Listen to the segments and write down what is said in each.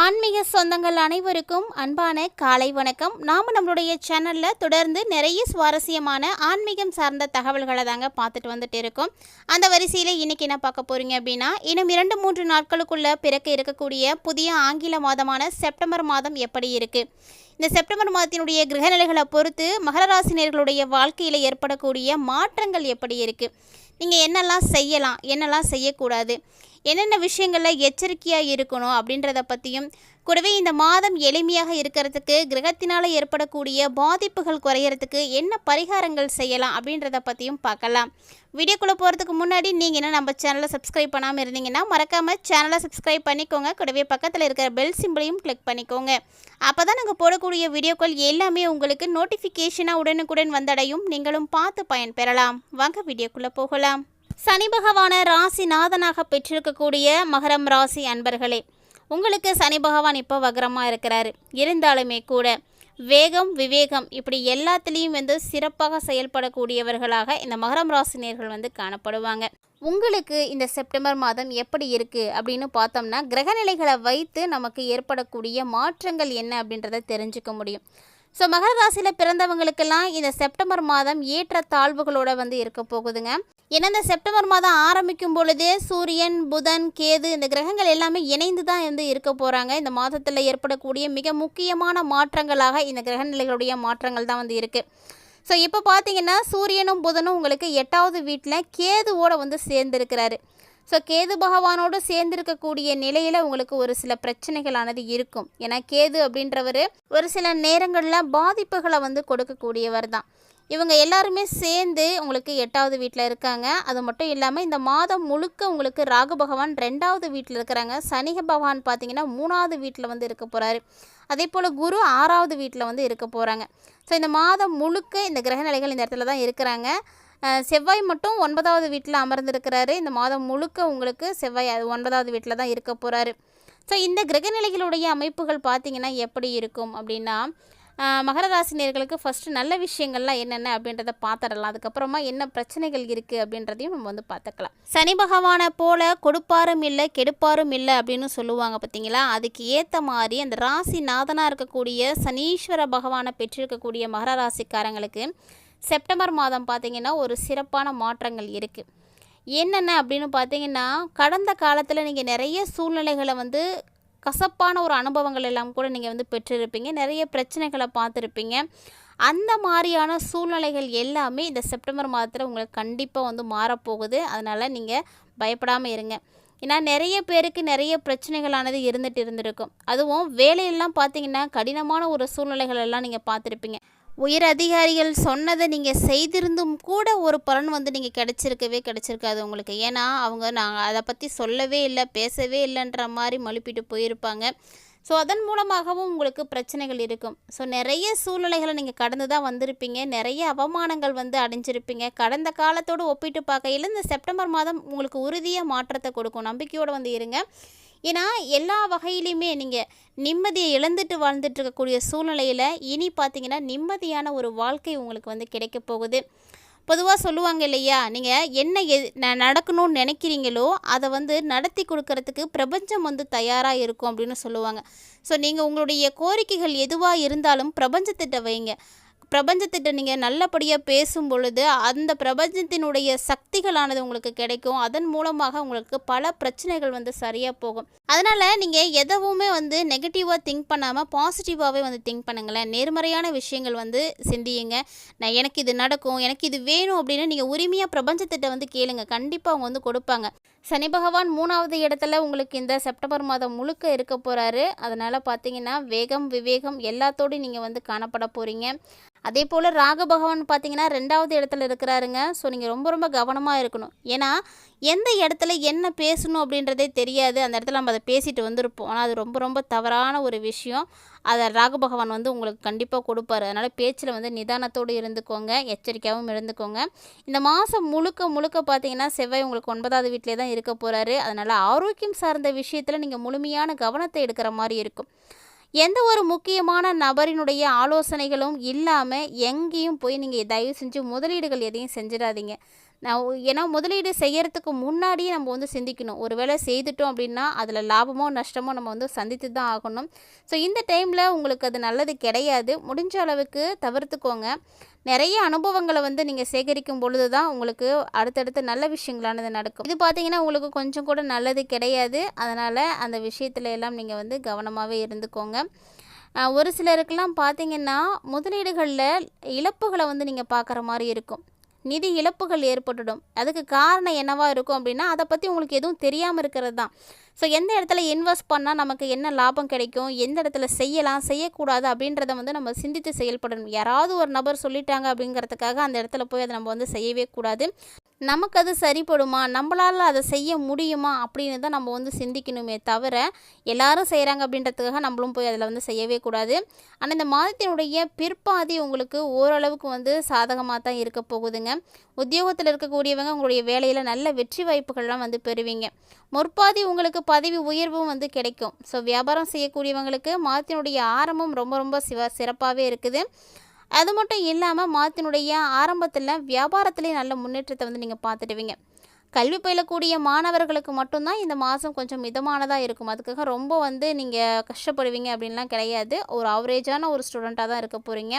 ஆன்மீக சொந்தங்கள் அனைவருக்கும் அன்பான காலை வணக்கம். நாம் நம்மளுடைய சேனலில் தொடர்ந்து நிறைய சுவாரஸ்யமான ஆன்மீகம் சார்ந்த தகவல்களை தாங்க பார்த்துட்டு வந்துட்டு இருக்கோம். அந்த வரிசையில் இன்றைக்கி என்ன பார்க்க போகிறீங்க அப்படின்னா இன்னும் இரண்டு மூன்று நாட்களுக்குள்ளே பிறக்க இருக்கக்கூடிய புதிய ஆங்கில மாதமான செப்டம்பர் மாதம் எப்படி இருக்குது இந்த செப்டம்பர் மாதத்தினுடைய கிரகநிலைகளை பொறுத்து மகர ராசினியர்களுடைய வாழ்க்கையில் ஏற்படக்கூடிய மாற்றங்கள் எப்படி இருக்குது நீங்கள் என்னெல்லாம் செய்யலாம் என்னெல்லாம் செய்யக்கூடாது? என்னென்ன விஷயங்களில் எச்சரிக்கையாக இருக்கணும் அப்படின்றத பற்றியும் கூடவே இந்த மாதம் எளிமையாக இருக்கிறதுக்கு கிரகத்தினால் ஏற்படக்கூடிய பாதிப்புகள் குறையறதுக்கு என்ன பரிகாரங்கள் செய்யலாம் அப்படின்றத பற்றியும் பார்க்கலாம். வீடியோக்குள்ளே போகிறதுக்கு முன்னாடி நீங்கள் என்ன நம்ம சேனலை சப்ஸ்கிரைப் பண்ணாமல் இருந்தீங்கன்னா மறக்காமல் சேனலை சப்ஸ்கிரைப் பண்ணிக்கோங்க. கூடவே பக்கத்தில் இருக்கிற பெல் சிம்பிளையும் கிளிக் பண்ணிக்கோங்க. அப்போ தான் நாங்கள் போடக்கூடிய வீடியோக்கள் எல்லாமே உங்களுக்கு நோட்டிஃபிகேஷனாக உடனுக்குடன் வந்தடையும். நீங்களும் பார்த்து பயன்பெறலாம். வாங்க வீடியோக்குள்ளே போகலாம். சனி பகவான ராசிநாதனாக பெற்றிருக்கக்கூடிய மகரம் ராசி அன்பர்களே உங்களுக்கு சனி பகவான் இப்போ வக்ரமாக இருக்கிறாரு. இருந்தாலுமே கூட வேகம் விவேகம் இப்படி எல்லாத்துலேயும் வந்து சிறப்பாக செயல்படக்கூடியவர்களாக இந்த மகரம் ராசினியர்கள் வந்து காணப்படுவாங்க. உங்களுக்கு இந்த செப்டம்பர் மாதம் எப்படி இருக்குது அப்படின்னு பார்த்தோம்னா கிரகநிலைகளை வைத்து நமக்கு ஏற்படக்கூடிய மாற்றங்கள் என்ன அப்படின்றத தெரிஞ்சுக்க முடியும். ஸோ மகர ராசியில் பிறந்தவங்களுக்கெல்லாம் இந்த செப்டம்பர் மாதம் ஏற்ற தாழ்வுகளோடு வந்து இருக்க போகுதுங்க. ஏன்னா இந்த செப்டம்பர் மாதம் ஆரம்பிக்கும் பொழுதே சூரியன் புதன் கேது இந்த கிரகங்கள் எல்லாமே இணைந்து தான் வந்து இருக்க போகிறாங்க இந்த மாதத்தில் ஏற்படக்கூடிய மிக முக்கியமான மாற்றங்களாக இந்த கிரகநிலைகளுடைய மாற்றங்கள் தான் வந்து இருக்குது ஸோ இப்போ பார்த்தீங்கன்னா சூரியனும் புதனும் உங்களுக்கு எட்டாவது வீட்டில் கேதுவோடு வந்து சேர்ந்துருக்கிறாரு. ஸோ கேது பகவானோடு சேர்ந்திருக்கக்கூடிய நிலையில் உங்களுக்கு ஒரு சில பிரச்சனைகளானது இருக்கும். ஏன்னா கேது அப்படின்றவர் ஒரு சில நேரங்களில் பாதிப்புகளை வந்து கொடுக்கக்கூடியவர் தான். இவங்க எல்லாருமே சேர்ந்து உங்களுக்கு எட்டாவது வீட்டில் இருக்காங்க. அது மட்டும் இல்லாமல் இந்த மாதம் முழுக்க உங்களுக்கு ராகு பகவான் ரெண்டாவது வீட்டில் இருக்கிறாங்க. சனிக பகவான் பார்த்தீங்கன்னா மூணாவது வீட்டில் வந்து இருக்க போகிறாரு அதே போல் குரு ஆறாவது வீட்டில் வந்து இருக்க போகிறாங்க ஸோ இந்த மாதம் முழுக்க இந்த கிரகநிலைகள் இந்த இடத்துல தான் இருக்கிறாங்க. செவ்வாய் மட்டும் ஒன்பதாவது வீட்டில் அமர்ந்திருக்கிறாரு. இந்த மாதம் முழுக்க உங்களுக்கு செவ்வாய் ஒன்பதாவது வீட்டில் தான் இருக்க போகிறாரு ஸோ இந்த கிரகநிலைகளுடைய அமைப்புகள் பார்த்தீங்கன்னா எப்படி இருக்கும் அப்படின்னா அஹ் மகர ராசினியர்களுக்கு ஃபஸ்ட்டு நல்ல விஷயங்கள்லாம் என்னென்ன அப்படின்றத பார்த்துடலாம். அதுக்கப்புறமா என்ன பிரச்சனைகள் இருக்குது அப்படின்றதையும் நம்ம வந்து பார்த்துக்கலாம். சனி பகவானை போல கொடுப்பாரும் இல்லை கெடுப்பாரும் இல்லை அப்படின்னு சொல்லுவாங்க பார்த்தீங்களா? அதுக்கு ஏற்ற மாதிரி அந்த ராசி நாதனாக இருக்கக்கூடிய சனீஸ்வர பகவானை பெற்றிருக்கக்கூடிய மகர ராசிக்காரங்களுக்கு செப்டம்பர் மாதம் பார்த்திங்கன்னா ஒரு சிறப்பான மாற்றங்கள் இருக்குது என்னென்ன அப்படின்னு பார்த்தீங்கன்னா கடந்த காலத்தில் நீங்கள் நிறைய சூழ்நிலைகளை வந்து கசப்பான ஒரு அனுபவங்கள் எல்லாம் கூட நீங்கள் வந்து பெற்றிருப்பீங்க. நிறைய பிரச்சனைகளை பார்த்துருப்பீங்க. அந்த மாதிரியான சூழ்நிலைகள் எல்லாமே இந்த செப்டம்பர் மாதத்தில் உங்களுக்கு கண்டிப்பாக வந்து மாறப்போகுது. அதனால் நீங்கள் பயப்படாமல் இருங்க. ஏன்னா நிறைய பேருக்கு நிறைய பிரச்சனைகளானது இருந்துகிட்டு இருந்திருக்கும். அதுவும் வேலையெல்லாம் பார்த்தீங்கன்னா கடினமான ஒரு சூழ்நிலைகள் எல்லாம் நீங்கள் பார்த்துருப்பீங்க. உயர் அதிகாரிகள் சொன்னதை நீங்கள் செய்திருந்தும் கூட ஒரு பலன் வந்து நீங்கள் கிடச்சிருக்கவே கிடச்சிருக்காது உங்களுக்கு. ஏன்னா அவங்க நாங்கள் அதை பற்றி சொல்லவே இல்லை பேசவே இல்லைன்ற மாதிரி மழுப்பிட்டு போயிருப்பாங்க. ஸோ அதன் மூலமாகவும் உங்களுக்கு பிரச்சனைகள் இருக்கும். ஸோ நிறைய சூழ்நிலைகளை நீங்கள் கடந்து தான் வந்திருப்பீங்க. நிறைய அவமானங்கள் வந்து அடைஞ்சிருப்பீங்க. கடந்த காலத்தோடு ஒப்பிட்டு பார்க்கையில் இந்த செப்டம்பர் மாதம் உங்களுக்கு உறுதியாக மாற்றத்தை கொடுக்கும். நம்பிக்கையோடு வந்து இருங்க. ஏன்னா எல்லா வகையிலையுமே நீங்கள் நிம்மதியை இழந்துட்டு வாழ்ந்துட்டு இருக்கக்கூடிய சூழ்நிலையில் இனி பார்த்தீங்கன்னா நிம்மதியான ஒரு வாழ்க்கை உங்களுக்கு வந்து கிடைக்க போகுது. பொதுவாக சொல்லுவாங்க இல்லையா நீங்கள் என்ன எது ந- நடக்கணும்னு நினைக்கிறீங்களோ அதை வந்து நடத்தி கொடுக்கறதுக்கு பிரபஞ்சம் வந்து தயாராக இருக்கும் அப்படின்னு சொல்லுவாங்க. ஸோ நீங்கள் உங்களுடைய கோரிக்கைகள் எதுவாக இருந்தாலும் பிரபஞ்சத்திட்ட வைங்க. பிரபஞ்சத்திட்ட நீங்கள் நல்லபடியாக பேசும் பொழுது அந்த பிரபஞ்சத்தினுடைய சக்திகளானது உங்களுக்கு கிடைக்கும். அதன் மூலமாக உங்களுக்கு பல பிரச்சனைகள் வந்து சரியாக போகும். அதனால் நீங்கள் எதவுமே வந்து நெகட்டிவாக திங்க் பண்ணாமல் பாசிட்டிவாகவே வந்து திங்க் பண்ணுங்களேன். நேர்மறையான விஷயங்கள் வந்து சிந்தியுங்க. நான் எனக்கு இது நடக்கும் எனக்கு இது வேணும் அப்படின்னு நீங்கள் உரிமையாக பிரபஞ்சத்திட்ட வந்து கேளுங்க. கண்டிப்பாக அவங்க வந்து கொடுப்பாங்க. சனி பகவான் மூணாவது இடத்துல உங்களுக்கு இந்த செப்டம்பர் மாதம் முழுக்க இருக்க போகிறாரு அதனால் பார்த்தீங்கன்னா வேகம் விவேகம் எல்லாத்தோடையும் நீங்கள் வந்து காணப்பட போகிறீங்க அதே போல் ராக பகவான் பார்த்தீங்கன்னா ரெண்டாவது இடத்துல இருக்கிறாருங்க. ஸோ நீங்கள் ரொம்ப ரொம்ப கவனமாக இருக்கணும். ஏன்னா எந்த இடத்துல என்ன பேசணும் அப்படின்றதே தெரியாது. அந்த இடத்துல நம்ம அதை பேசிட்டு வந்திருப்போம். ஆனால் அது ரொம்ப ரொம்ப தவறான ஒரு விஷயம். அதை ராகு பகவான் வந்து உங்களுக்கு கண்டிப்பாக கொடுப்பாரு. அதனால் பேச்சில் வந்து நிதானத்தோடு இருந்துக்கோங்க. எச்சரிக்கையாகவும் இருந்துக்கோங்க. இந்த மாதம் முழுக்க முழுக்க பார்த்தீங்கன்னா செவ்வாய் உங்களுக்கு ஒன்பதாவது வீட்டிலே தான் இருக்க போகிறாரு அதனால் ஆரோக்கியம் சார்ந்த விஷயத்தில் நீங்கள் முழுமையான கவனத்தை எடுக்கிற மாதிரி இருக்கும். எந்த ஒரு முக்கியமான நபரினுடைய ஆலோசனைகளும் இல்லாமல் எங்கேயும் போய் நீங்கள் தயவு செஞ்சு முதலீடுகள் எதையும் செஞ்சிடாதீங்க. நான் ஏன்னா முதலீடு செய்கிறதுக்கு முன்னாடியே நம்ம வந்து சிந்திக்கணும். ஒரு வேளை செய்துட்டோம் அப்படின்னா அதில் லாபமோ நஷ்டமோ நம்ம வந்து சந்தித்து தான் ஆகணும். ஸோ இந்த டைமில் உங்களுக்கு அது நல்லது கிடையாது. முடிஞ்ச அளவுக்கு தவிர்த்துக்கோங்க. நிறைய அனுபவங்களை வந்து நீங்கள் சேகரிக்கும் பொழுது தான் உங்களுக்கு அடுத்தடுத்து நல்ல விஷயங்களானது நடக்கும். இது பார்த்தீங்கன்னா உங்களுக்கு கொஞ்சம் கூட நல்லது கிடையாது. அதனால் அந்த விஷயத்துல எல்லாம் நீங்கள் வந்து கவனமாகவே இருந்துக்கோங்க. ஒரு சிலருக்கெல்லாம் பார்த்தீங்கன்னா முதலீடுகளில் இழப்புகளை வந்து நீங்கள் பார்க்குற மாதிரி இருக்கும். நிதி இழப்புகள் ஏற்பட்டுடும். அதுக்கு காரணம் என்னவா இருக்கும் அப்படின்னா அதை பற்றி உங்களுக்கு எதுவும் தெரியாமல் இருக்கிறது தான். ஸோ எந்த இடத்துல இன்வெஸ்ட் பண்ணால் நமக்கு என்ன லாபம் கிடைக்கும்? எந்த இடத்துல செய்யலாம்? செய்யக்கூடாது அப்படின்றத வந்து நம்ம சிந்தித்து செயல்படணும். யாராவது ஒரு நபர் சொல்லிட்டாங்க அப்படிங்கிறதுக்காக அந்த இடத்துல போய் அதை நம்ம வந்து செய்யவே கூடாது. நமக்கு அது சரிப்படுமா? நம்மளால் அதை செய்ய முடியுமா? அப்படின்னு தான் நம்ம வந்து சிந்திக்கணுமே தவிர எல்லாரும் செய்கிறாங்க அப்படின்றதுக்காக நம்மளும் போய் அதில் வந்து செய்யவே கூடாது. ஆனால் இந்த மாதத்தினுடைய பிற்பாதி உங்களுக்கு ஓரளவுக்கு வந்து சாதகமாக தான் இருக்க போகுதுங்க. உத்தியோகத்தில் இருக்கக்கூடியவங்க உங்களுடைய வேலையில் நல்ல வெற்றி வாய்ப்புகள்லாம் வந்து பெறுவீங்க. முற்பாதி உங்களுக்கு பதவி உயர்வும் வந்து கிடைக்கும். ஸோ வியாபாரம் செய்யக்கூடியவங்களுக்கு மாதத்தினுடைய ஆரம்பம் ரொம்ப ரொம்ப சிவ சிறப்பாகவே இருக்குது. அது மட்டும் இல்லாமல் மாதத்தினுடைய ஆரம்பத்தில் வியாபாரத்திலே நல்ல முன்னேற்றத்தை வந்து நீங்கள் பார்த்துடுவீங்க. கல்வி பயிலக்கூடிய மாணவர்களுக்கு மட்டும்தான் இந்த மாதம் கொஞ்சம் மிதமானதாக இருக்கும். அதுக்காக ரொம்ப வந்து நீங்கள் கஷ்டப்படுவீங்க அப்படின்லாம் கிடையாது. ஒரு ஆவரேஜான ஒரு ஸ்டூடெண்ட்டாக தான் இருக்க போகிறீங்க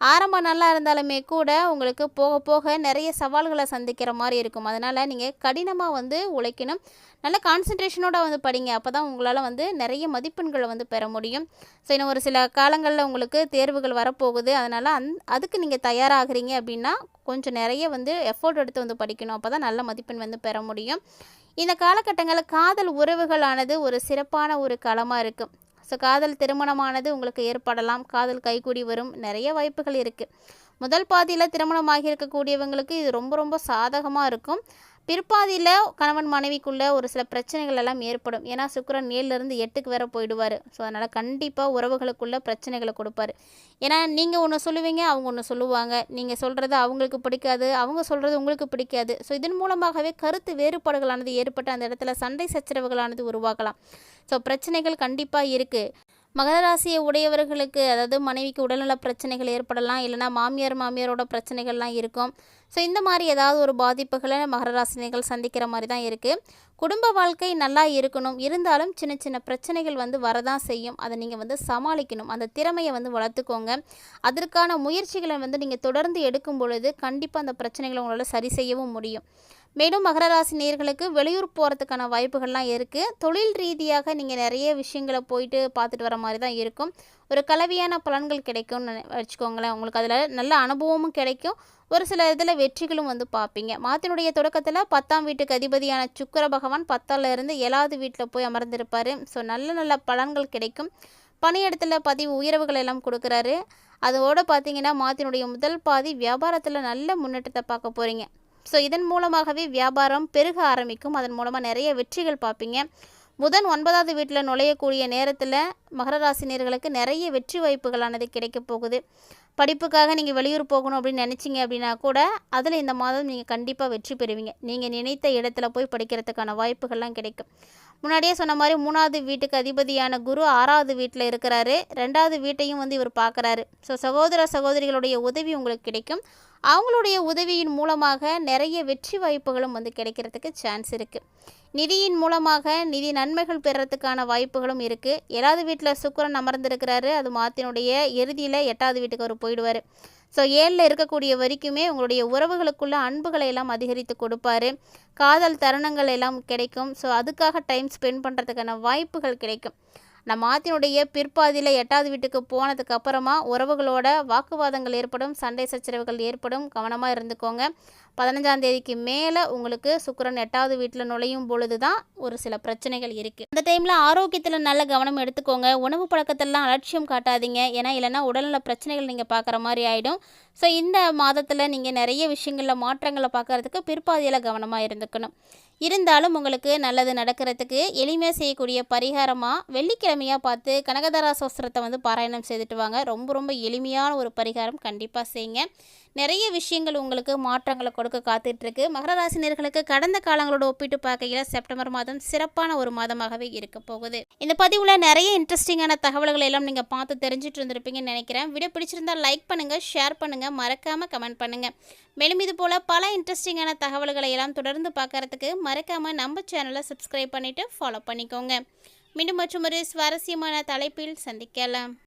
ஆரம்பம் நல்லா இருந்தாலுமே கூட உங்களுக்கு போக போக நிறைய சவால்களை சந்திக்கிற மாதிரி இருக்கும். அதனால் நீங்கள் கடினமாக வந்து உழைக்கணும். நல்ல கான்சன்ட்ரேஷனோட வந்து படிங்க. அப்போ தான் உங்களால் வந்து நிறைய மதிப்பெண்களை வந்து பெற முடியும். ஸோ இன்னும் ஒரு சில காலங்களில் உங்களுக்கு தேர்வுகள் வரப்போகுது. அதனால் அந் அதுக்கு நீங்கள் தயாராகிறீங்க அப்படின்னா கொஞ்சம் நிறைய வந்து எஃபோர்ட் எடுத்து வந்து படிக்கணும். அப்போ தான் நல்ல மதிப்பெண் வந்து பெற முடியும். இந்த காலகட்டங்களில் காதல் உறவுகளானது ஒரு சிறப்பான ஒரு களமாக இருக்கும் ஸோ காதல் திருமணமானது உங்களுக்கு ஏற்படலாம். காதல் கைகூடி வரும். நிறைய வாய்ப்புகள் இருக்குது முதல் பாதியில் திருமணமாகி இருக்கக்கூடியவங்களுக்கு இது ரொம்ப ரொம்ப சாதகமாக இருக்கும். பிற்பாதியில் கணவன் மனைவிக்குள்ளே ஒரு சில பிரச்சனைகள் எல்லாம் ஏற்படும். ஏன்னா சுக்கரன் ஏழுலேருந்து எட்டுக்கு வேற போயிடுவார். ஸோ அதனால் கண்டிப்பாக உறவுகளுக்குள்ள பிரச்சனைகளை கொடுப்பாரு. ஏன்னா நீங்கள் ஒன்று சொல்லுவீங்க அவங்க ஒன்று சொல்லுவாங்க. நீங்கள் சொல்கிறது அவங்களுக்கு பிடிக்காது அவங்க சொல்கிறது உங்களுக்கு பிடிக்காது. ஸோ இதன் மூலமாகவே கருத்து வேறுபாடுகளானது ஏற்பட்டு அந்த இடத்துல சண்டை சச்சரவுகளானது உருவாகலாம். ஸோ பிரச்சனைகள் கண்டிப்பாக இருக்குது மகர ராசியை உடையவர்களுக்கு அதாவது மனைவிக்கு உடல்நல பிரச்சனைகள் ஏற்படலாம். இல்லைனா மாமியார் மாமியாரோட பிரச்சனைகள்லாம் இருக்கும். ஸோ இந்த மாதிரி ஏதாவது ஒரு பாதிப்புகளை மகர ராசினிகள் சந்திக்கிற மாதிரி தான் இருக்குது குடும்ப வாழ்க்கை நல்லா இருக்கணும். இருந்தாலும் சின்ன சின்ன பிரச்சனைகள் வந்து வரதான் செய்யும். அதை நீங்கள் வந்து சமாளிக்கணும். அந்த திறமையை வந்து வளர்த்துக்கோங்க. அதற்கான முயற்சிகளை வந்து நீங்கள் தொடர்ந்து எடுக்கும் பொழுது கண்டிப்பாக அந்த பிரச்சனைகளை உங்களால் சரி செய்யவும் முடியும். மேலும் மகர ராசி நேர்களுக்கு வெளியூர் போகிறதுக்கான வாய்ப்புகள்லாம் இருக்குது தொழில் ரீதியாக நீங்கள் நிறைய விஷயங்களை போயிட்டு பார்த்துட்டு வர மாதிரி தான் இருக்கும். ஒரு கலவையான பலன்கள் கிடைக்கும்னு வச்சுக்கோங்களேன். உங்களுக்கு அதில் நல்ல அனுபவமும் கிடைக்கும். ஒரு சில இதில் வெற்றிகளும் வந்து பார்ப்பீங்க. மாத்தினுடைய தொடக்கத்தில் பத்தாம் வீட்டுக்கு அதிபதியான சுக்கர பகவான் பத்தால இருந்து ஏழாவது வீட்டில் போய் அமர்ந்திருப்பார். ஸோ நல்ல நல்ல பலன்கள் கிடைக்கும். பணியிடத்தில் பதிவு உயர்வுகள் எல்லாம் கொடுக்குறாரு. அதோடு பார்த்தீங்கன்னா மாத்தினுடைய முதல் பாதி வியாபாரத்தில் நல்ல முன்னேற்றத்தை பார்க்க போகிறீங்க ஸோ இதன் மூலமாகவே வியாபாரம் பெருக ஆரம்பிக்கும். அதன் மூலமாக நிறைய வெற்றிகள் பார்ப்பீங்க. புதன் ஒன்பதாவது வீட்டில் நுழையக்கூடிய நேரத்தில் மகர ராசினியர்களுக்கு நிறைய வெற்றி வாய்ப்புகளானது கிடைக்க போகுது. படிப்புக்காக நீங்கள் வெளியூர் போகணும் அப்படின்னு நினச்சிங்க அப்படின்னா கூட அதில் இந்த மாதம் நீங்கள் கண்டிப்பாக வெற்றி பெறுவீங்க. நீங்கள் நினைத்த இடத்துல போய் படிக்கிறதுக்கான வாய்ப்புகள்லாம் கிடைக்கும். முன்னாடியே சொன்ன மாதிரி மூணாவது வீட்டுக்கு அதிபதியான குரு ஆறாவது வீட்டில் இருக்கிறாரு. ரெண்டாவது வீட்டையும் வந்து இவர் பார்க்குறாரு. ஸோ சகோதர சகோதரிகளுடைய உதவி உங்களுக்கு கிடைக்கும். அவங்களுடைய உதவியின் மூலமாக நிறைய வெற்றி வாய்ப்புகளும் வந்து கிடைக்கிறதுக்கு சான்ஸ் இருக்குது நிதியின் மூலமாக நிதி நன்மைகள் பெறத்துக்கான வாய்ப்புகளும் இருக்குது ஏழாவது வீட்டில் சுக்கரன் அமர்ந்திருக்கிறாரு. அது மாத்தினுடைய இறுதியில் எட்டாவது வீட்டுக்கு அவர் போயிடுவார். ஸோ ஏழில் இருக்கக்கூடிய வரைக்குமே உங்களுடைய உறவுகளுக்குள்ள அன்புகளை எல்லாம் அதிகரித்து கொடுப்பாரு. காதல் தருணங்கள் எல்லாம் கிடைக்கும். ஸோ அதுக்காக டைம் ஸ்பெண்ட் பண்ணுறதுக்கான வாய்ப்புகள் கிடைக்கும். நம்ம ஆத்தினுடைய பிற்பாதியில் எட்டாவது வீட்டுக்கு போனதுக்கு அப்புறமா உறவுகளோட வாக்குவாதங்கள் ஏற்படும் சண்டை சச்சரவுகள் ஏற்படும். கவனமாக இருந்துக்கோங்க. பதினஞ்சாம் தேதிக்கு மேலே உங்களுக்கு சுக்கரன் எட்டாவது வீட்டில் நுழையும் பொழுது தான் ஒரு சில பிரச்சனைகள் இருக்குது அந்த டைமில் ஆரோக்கியத்தில் நல்ல கவனம் எடுத்துக்கோங்க. உணவு பழக்கத்திலலாம் அலட்சியம் காட்டாதீங்க. ஏன்னா இல்லைன்னா உடல்நல பிரச்சனைகள் நீங்கள் பார்க்குற மாதிரி ஆகிடும் ஸோ இந்த மாதத்தில் நீங்கள் நிறைய விஷயங்களில் மாற்றங்களை பார்க்குறதுக்கு பிற்பாதியில் கவனமாக இருந்துக்கணும். இருந்தாலும் உங்களுக்கு நல்லது நடக்கிறதுக்கு எளிமையாக செய்யக்கூடிய பரிகாரமாக வெள்ளிக்கிழமை வெள்ளிக்கிழமையாக பார்த்து கனகதாரா சோஸ்திரத்தை வந்து பாராயணம் செய்துட்டு வாங்க. ரொம்ப ரொம்ப எளிமையான ஒரு பரிகாரம் கண்டிப்பாக செய்யுங்க. நிறைய விஷயங்கள் உங்களுக்கு மாற்றங்களை கொடுக்க காத்துட்ருக்கு மகர ராசினியர்களுக்கு கடந்த காலங்களோட ஒப்பிட்டு பார்க்கையில் செப்டம்பர் மாதம் சிறப்பான ஒரு மாதமாகவே இருக்க போகுது. இந்த பதிவில் நிறைய இன்ட்ரெஸ்டிங்கான தகவல்களை எல்லாம் நீங்கள் பார்த்து தெரிஞ்சுட்டு இருந்திருப்பீங்கன்னு நினைக்கிறேன். வீடியோ பிடிச்சிருந்தால் லைக் பண்ணுங்கள் ஷேர் பண்ணுங்கள் மறக்காமல் கமெண்ட் பண்ணுங்கள் மேலும் இது போல் பல இன்ட்ரெஸ்டிங்கான தகவல்களை எல்லாம் தொடர்ந்து பார்க்கறதுக்கு மறக்காமல் நம்ம சேனலை சப்ஸ்கிரைப் பண்ணிவிட்டு ஃபாலோ பண்ணிக்கோங்க. மீண்டும் மற்றும் ஒரு சுவாரஸ்யமான தலைப்பில் சந்திக்கலாம்.